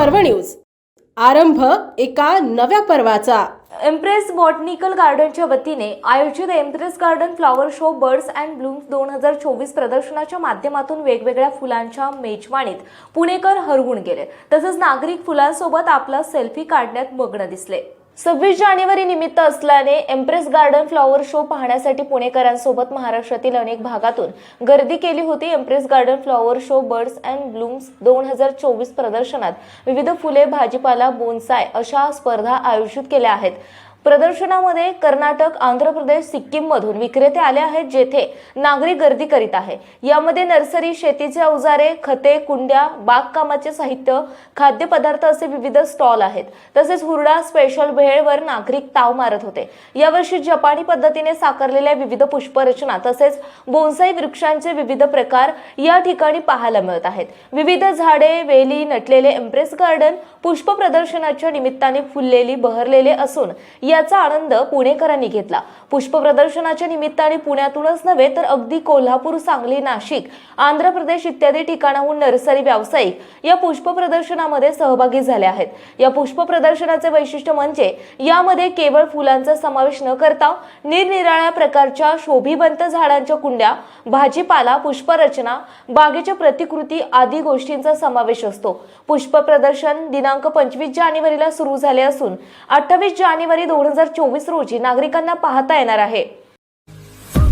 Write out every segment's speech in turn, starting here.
News. आरंभ एका नव्या पर्वाचा. एम्प्रेस बॉटनिकल गार्डनच्या वतीने आयोजित Empress Garden flower show birds and blooms दोन हजार चोवीस प्रदर्शनाच्या माध्यमातून वेगवेगळ्या फुलांच्या मेजवानीत पुणेकर हरवून गेले. तसंच नागरिक फुलांसोबत आपला सेल्फी काढण्यात मग्न दिसले. सव्वीस जानेवारी निमित्त असल्याने एम्प्रेस गार्डन फ्लॉवर शो पाहण्यासाठी पुणेकरांसोबत महाराष्ट्रातील अनेक भागातून गर्दी केली होती. Empress Garden flower show birds and blooms दोन हजार चोवीस प्रदर्शनात विविध फुले भाजीपाला बोनसाय अशा स्पर्धा आयोजित केल्या आहेत. प्रदर्शनामध्ये कर्नाटक आंध्र प्रदेश सिक्कीम मधून विक्रेते आले आहेत जेथे नागरिक गर्दी करीत आहे. यामध्ये नर्सरी शेतीचे अवजारे खते कुंड्या बागकामाचे साहित्य खाद्यपदार्थ असे विविध स्टॉल आहेत. तसेच हुरडा स्पेशल भेळवर नागरिक ताव मारत होते. यावर्षी जपानी पद्धतीने साकारलेल्या विविध पुष्परचना तसेच बोन्साई वृक्षांचे विविध प्रकार या ठिकाणी पाहायला मिळत आहेत. विविध झाडे वेली नटलेले एम्प्रेस गार्डन पुष्प प्रदर्शनाच्या निमित्ताने फुललेली बहरलेले असून याचा आनंद पुणेकरांनी घेतला. पुष्प प्रदर्शनाच्या निमित्ताने पुण्यातूनच नव्हे तर अगदी कोल्हापूर सांगली नाशिक आंध्र प्रदेश इत्यादी ठिकाणाहून नर्सरी व्यावसायिक या पुष्प प्रदर्शनामध्ये सहभागी झाले आहेत. या पुष्प प्रदर्शनाचे वैशिष्ट्य म्हणजे यामध्ये केवळ फुलांचा समावेश न करता निरनिराळ्या प्रकारच्या शोभिवंत झाडांच्या कुंड्या भाजीपाला पुष्परचना बागेच्या प्रतिकृती आदी गोष्टींचा समावेश असतो. पुष्प प्रदर्शन दिनांक पंचवीस जानेवारीला सुरू झाले असून अठ्ठावीस जानेवारी दोन हजार चोवीस रोजी नागरिकांना पाहता येणार आहे.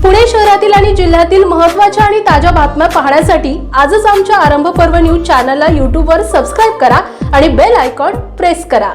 पुणे शहरातील आणि जिल्ह्यातील महत्त्वाच्या आणि ताज्या बातम्या पाहण्यासाठी आजच आमच्या आरंभ पर्व न्यूज चॅनलला यूट्यूबवर सबस्क्राईब करा आणि बेल आयकॉन प्रेस करा.